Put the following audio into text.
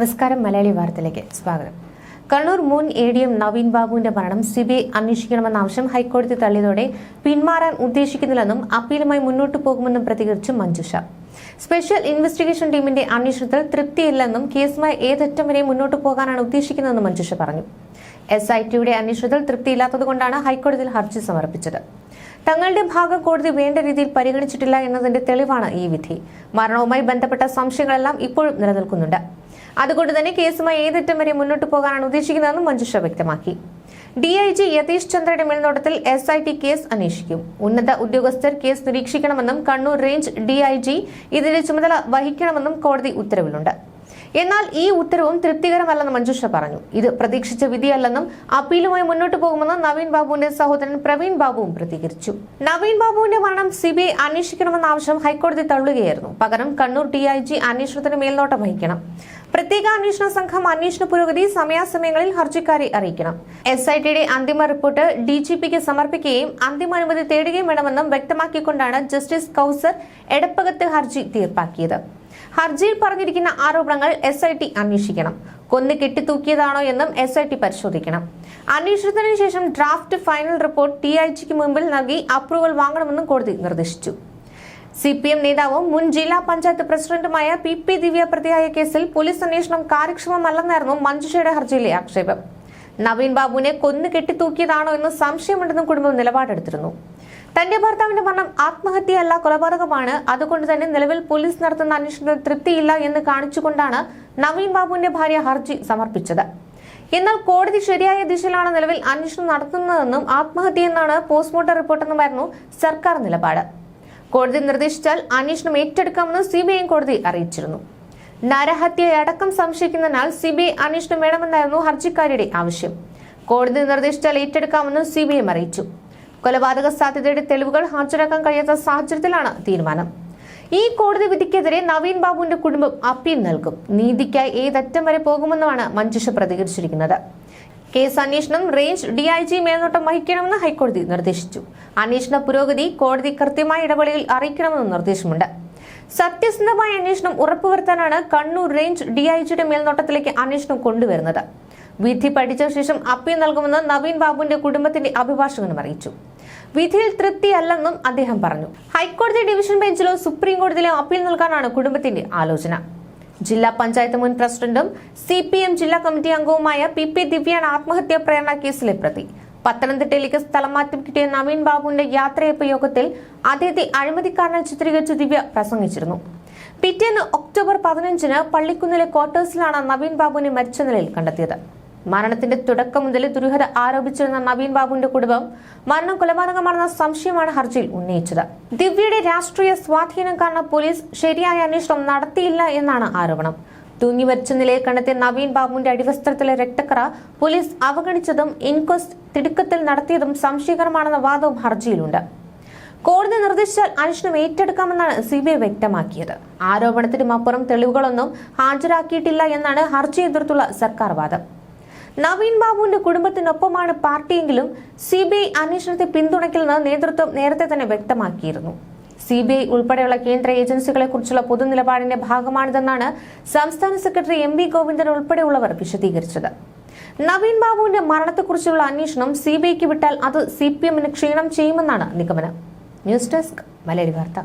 നമസ്കാരം മലയാളി വാർത്തയിലേക്ക് സ്വാഗതം. കണ്ണൂർ മുൻ എ ഡി എം നവീൻ ബാബുവിന്റെ മരണം സിബിഐ അന്വേഷിക്കണമെന്ന ആവശ്യം ഹൈക്കോടതി തള്ളിയതോടെ പിന്മാറാൻ ഉദ്ദേശിക്കുന്നില്ലെന്നും അപ്പീലുമായി മുന്നോട്ടു പോകുമെന്നും പ്രതികരിച്ചു മഞ്ജുഷ. സ്പെഷ്യൽ ഇൻവെസ്റ്റിഗേഷൻ ടീമിന്റെ അന്വേഷണത്തിൽ തൃപ്തിയില്ലെന്നും കേസുമായി ഏതറ്റം വരെ മുന്നോട്ടു പോകാനാണ് ഉദ്ദേശിക്കുന്നതെന്നും മഞ്ജുഷ പറഞ്ഞു. എസ് ഐ ടിയുടെ അന്വേഷണത്തിൽ തൃപ്തിയില്ലാത്തതുകൊണ്ടാണ് ഹൈക്കോടതിയിൽ ഹർജി സമർപ്പിച്ചത്. തങ്ങളുടെ ഭാഗം കോടതി വേണ്ട രീതിയിൽ പരിഗണിച്ചിട്ടില്ല എന്നതിന്റെ തെളിവാണ് ഈ വിധി. മരണവുമായി ബന്ധപ്പെട്ട സംശയങ്ങളെല്ലാം ഇപ്പോഴും നിലനിൽക്കുന്നുണ്ട്. അതുകൊണ്ട് തന്നെ കേസുമായി ഏതറ്റം വരെ മുന്നോട്ട് പോകാനാണ് ഉദ്ദേശിക്കുന്നതെന്നും മഞ്ജുഷ വ്യക്തമാക്കി. ഡി ഐ ജി യതീഷ് ചന്ദ്രയുടെ മേൽനോട്ടത്തിൽ എസ് ഐ ടി കേസ് അന്വേഷിക്കും. ഉന്നത ഉദ്യോഗസ്ഥർ case നിരീക്ഷിക്കണമെന്നും Kannur range D I G ഇതിന്റെ ചുമതല വഹിക്കണമെന്നും കോടതി ഉത്തരവിലുണ്ട്. എന്നാൽ ഈ ഉത്തരവും തൃപ്തികരമല്ലെന്ന് മഞ്ജുഷ പറഞ്ഞു. ഇത് പ്രതീക്ഷിച്ച വിധിയല്ലെന്നും അപ്പീലുമായി മുന്നോട്ട് പോകുമെന്ന് നവീൻ ബാബുവിന്റെ സഹോദരൻ പ്രവീൺ ബാബുവും പ്രതികരിച്ചു. നവീൻ ബാബുവിന്റെ മരണം സിബിഐ അന്വേഷിക്കണമെന്ന ആവശ്യം ഹൈക്കോടതി തള്ളുകയായിരുന്നു. പകരം കണ്ണൂർ ഡി ഐ ജി അന്വേഷണത്തിന് മേൽനോട്ടം വഹിക്കണം. പ്രത്യേക അന്വേഷണ സംഘം അന്വേഷണ പുരോഗതി സമയാസമയങ്ങളിൽ ഹർജിക്കാരെ അറിയിക്കണം. എസ് ഐ ടിയുടെ അന്തിമ റിപ്പോർട്ട് ഡി ജി പിക്ക് സമർപ്പിക്കുകയും അന്തിമ അനുമതി തേടുകയും വേണമെന്നും വ്യക്തമാക്കിക്കൊണ്ടാണ് ജസ്റ്റിസ് കൌസർ എടപ്പകത്ത് ഹർജി തീർപ്പാക്കിയത്. ഹർജിയിൽ പറഞ്ഞിരിക്കുന്ന ആരോപണങ്ങൾ എസ് ഐ ടി അന്വേഷിക്കണം. കൊന്നു കെട്ടിത്തൂക്കിയതാണോ എന്നും എസ് ഐ ടി പരിശോധിക്കണം. അന്വേഷണത്തിന് ശേഷം draft final report T I ജിക്ക് മുമ്പിൽ നൽകി അപ്രൂവൽ വാങ്ങണമെന്നും കോടതി നിർദ്ദേശിച്ചു. സി പി എം നേതാവും മുൻ ജില്ലാ പഞ്ചായത്ത് പ്രസിഡന്റുമായ പി പി ദിവ്യ പ്രതിയായ കേസിൽ പോലീസ് അന്വേഷണം കാര്യക്ഷമമല്ലെന്നായിരുന്നു മഞ്ജുഷയുടെ ഹർജിയിലെ ആക്ഷേപം. നവീൻ ബാബുവിനെ കൊന്നു കെട്ടിത്തൂക്കിയതാണോ എന്ന് സംശയമുണ്ടെന്നും കുടുംബം നിലപാടെടുത്തിരുന്നു. തന്റെ ഭർത്താവിന്റെ മരണം ആത്മഹത്യയല്ല കൊലപാതകമാണ്. അതുകൊണ്ട് തന്നെ നിലവിൽ പോലീസ് നടത്തുന്ന അന്വേഷണത്തിൽ തൃപ്തിയില്ല എന്ന് കാണിച്ചുകൊണ്ടാണ് നവീൻ ബാബുവിന്റെ ഭാര്യ ഹർജി സമർപ്പിച്ചത്. എന്നാൽ കോടതി ശരിയായ ദിശയിലാണ് നിലവിൽ അന്വേഷണം നടത്തുന്നതെന്നും ആത്മഹത്യയെന്നാണ് പോസ്റ്റ്മോർട്ടം റിപ്പോർട്ടെന്നുമായിരുന്നു സർക്കാർ നിലപാട്. കോടതി നിർദ്ദേശിച്ചാൽ അന്വേഷണം ഏറ്റെടുക്കാമെന്ന് സി ബി ഐ കോടതി അറിയിച്ചിരുന്നു. നരഹത്യയടക്കം സംശയിക്കുന്നതിനാൽ സി ബി ഐ അന്വേഷണം വേണമെന്നായിരുന്നു ഹർജിക്കാരിയുടെ ആവശ്യം. കോടതി നിർദ്ദേശിച്ചാൽ ഏറ്റെടുക്കാമെന്ന് സി ബി ഐ അറിയിച്ചു. കൊലപാതക സാധ്യതയുടെ തെളിവുകൾ ഹാജരാക്കാൻ കഴിയാത്ത സാഹചര്യത്തിലാണ് തീരുമാനം. ഈ കോടതി വിധിക്കെതിരെ നവീൻ ബാബുവിന്റെ കുടുംബം അപ്പീൽ നൽകും. നീതിക്കായി ഏതറ്റം വരെ പോകുമെന്നുമാണ് മഞ്ജുഷ പ്രതികരിച്ചിരിക്കുന്നത്. കേസ് അന്വേഷണം റേഞ്ച് ഡിഐജി മേൽനോട്ടം വഹിക്കണമെന്ന് ഹൈക്കോടതി നിർദ്ദേശിച്ചു. അന്വേഷണ പുരോഗതി കോടതി കൃത്യമായ ഇടവേളയിൽ അറിയിക്കണമെന്നും നിർദ്ദേശമുണ്ട്. സത്യസന്ധമായ അന്വേഷണം ഉറപ്പുവരുത്താനാണ് കണ്ണൂർ റേഞ്ച് ഡി ഐ ജിയുടെ മേൽനോട്ടത്തിലേക്ക് അന്വേഷണം കൊണ്ടുവരുന്നത്. വിധി പഠിച്ച ശേഷം അപ്പീൽ നൽകുമെന്ന് നവീൻ ബാബുവിന്റെ കുടുംബത്തിന്റെ അഭിഭാഷകനും അറിയിച്ചു. വിധിയിൽ തൃപ്തിയല്ലെന്നും അദ്ദേഹം പറഞ്ഞു. ഹൈക്കോടതി ഡിവിഷൻ ബെഞ്ചിലോ സുപ്രീം കോടതിയിലോ അപ്പീൽ നൽകാനാണ് കുടുംബത്തിന്റെ ആലോചന. ജില്ലാ പഞ്ചായത്ത് മുൻ പ്രസിഡന്റും സി പി എം ജില്ലാ കമ്മിറ്റി അംഗവുമായ പി പി ദിവ്യാണ് ആത്മഹത്യാ പ്രേരണ കേസിലെ പ്രതി. പത്തനംതിട്ടയിലേക്ക് സ്ഥലം മാറ്റം കിട്ടിയ നവീൻ ബാബുവിന്റെ യാത്രയപ്പ് യോഗത്തിൽ അദ്ദേഹത്തെ അഴിമതിക്കാരനെ ചിത്രീകരിച്ച് ദിവ്യ പ്രസംഗിച്ചിരുന്നു. പിറ്റേന്ന് ഒക്ടോബർ പതിനഞ്ചിന് പള്ളിക്കുന്നിലെ ക്വാർട്ടേഴ്സിലാണ് നവീൻ ബാബുവിനെ മരിച്ച നിലയിൽ കണ്ടെത്തിയത്. മരണത്തിന്റെ തുടക്കം മുതൽ ദുരൂഹത ആരോപിച്ചിരുന്ന നവീൻ ബാബുവിന്റെ കുടുംബം മരണം കൊലപാതകമാണെന്ന സംശയമാണ് ഹർജിയിൽ ഉന്നയിച്ചത്. ദിവ്യയുടെ രാഷ്ട്രീയ സ്വാധീനം കാരണം പോലീസ് ശരിയായ അന്വേഷണം നടത്തിയില്ല എന്നാണ് ആരോപണം. തൂങ്ങി മരിച്ച നിലയിൽ കണ്ടെത്തിയ നവീൻ ബാബുവിന്റെ അടിവസ്ത്രത്തിലെ രക്തക്കറ പോലീസ് അവഗണിച്ചതും ഇൻക്വസ്റ്റ് തിടുക്കത്തിൽ നടത്തിയതും സംശയകരമാണെന്ന വാദവും ഹർജിയിലുണ്ട്. കോടതി നിർദ്ദേശിച്ചാൽ അന്വേഷണം ഏറ്റെടുക്കാമെന്നാണ് സി ബി ഐ വ്യക്തമാക്കിയത്. ആരോപണത്തിനും അപ്പുറം തെളിവുകളൊന്നും ഹാജരാക്കിയിട്ടില്ല എന്നാണ് ഹർജി എതിർത്തുള്ള സർക്കാർ വാദം. നവീൻ ബാബുവിന്റെ കുടുംബത്തിനൊപ്പമാണ് പാർട്ടിയെങ്കിലും സി ബി ഐ അന്വേഷണത്തെ പിന്തുണയ്ക്കില്ലെന്ന് നേതൃത്വം നേരത്തെ തന്നെ വ്യക്തമാക്കിയിരുന്നു. സി ബി ഐ ഉൾപ്പെടെയുള്ള കേന്ദ്ര ഏജൻസികളെ കുറിച്ചുള്ള പൊതുനിലപാടിന്റെ ഭാഗമാണിതെന്നാണ് സംസ്ഥാന സെക്രട്ടറി എം വി ഗോവിന്ദൻ ഉൾപ്പെടെയുള്ളവർ വിശദീകരിച്ചത്. നവീൻ ബാബുവിന്റെ മരണത്തെക്കുറിച്ചുള്ള അന്വേഷണം സി ബി ഐക്ക് വിട്ടാൽ അത് സി പി എമ്മിന് ക്ഷീണം ചെയ്യുമെന്നാണ് നിഗമനം. ന്യൂസ് ഡെസ്ക് മലയാളി വാർത്ത.